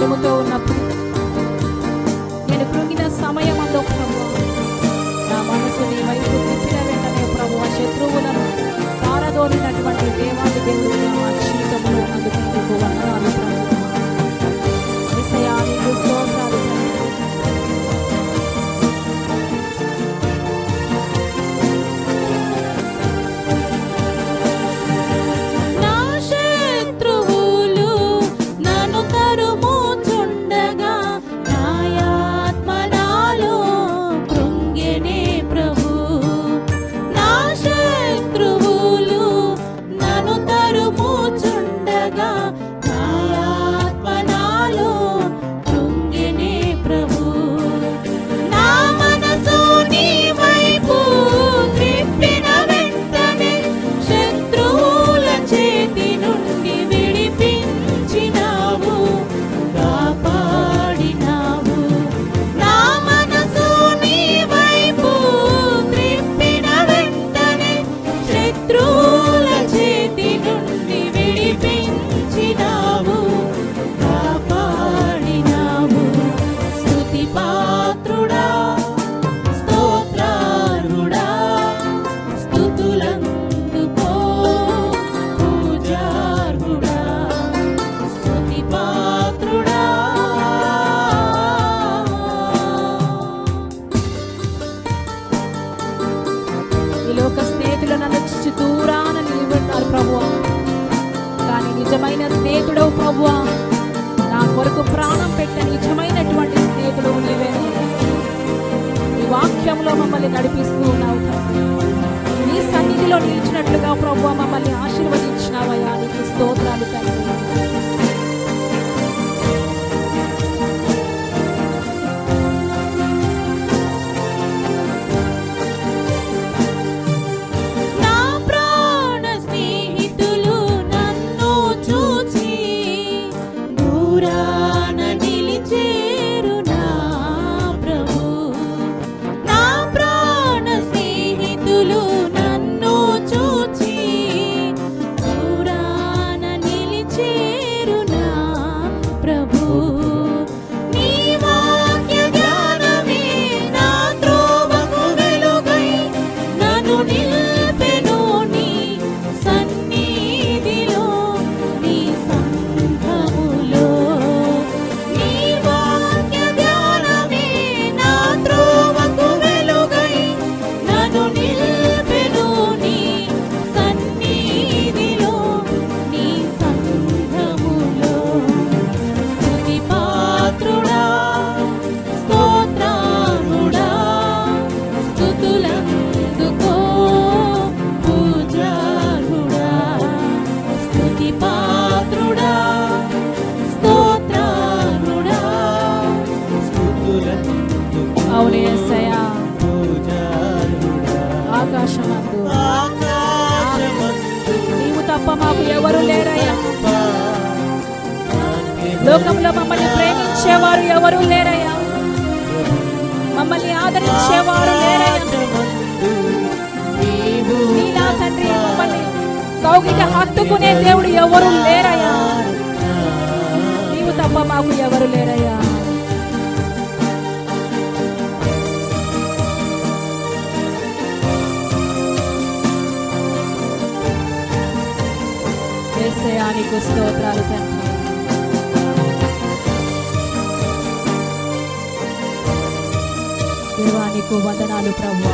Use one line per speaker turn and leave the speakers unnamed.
భారముతో ఉన్నప్పుడు నిజమైన స్నేహితుడవు ప్రభు నా కొరకు ప్రాణం పెట్టిన నిజమైనటువంటి స్నేహితుడు నీవేను ఈ వాక్యంలో మమ్మల్ని నడిపిస్తూ ఉన్నావు నీ సన్నిధిలో నిలిచినట్లుగా ప్రభు మమ్మల్ని ఆశీర్వదించినావయ్యా. నీకు స్తోత్రాలు తండ్రి. అవును ఏసయ్యా ఆకాశమందు. నీవు తప్ప మాకు ఎవరు లేరయ్యా. లోకంలో మమ్మల్ని ప్రేమించేవారు ఎవరు లేరయ్యా. మమ్మల్ని ఆదరించేవారు నీలా తండ్రి మమ్మల్ని కౌగిట హత్తుకునే దేవుడు ఎవరు లేరయ్యా. నీవు తప్ప మాకు ఎవరు లేరయ్యా. ఏసయా నీకు స్తోత్రాలు తండ్రి దేవా వందనాలు ప్రభు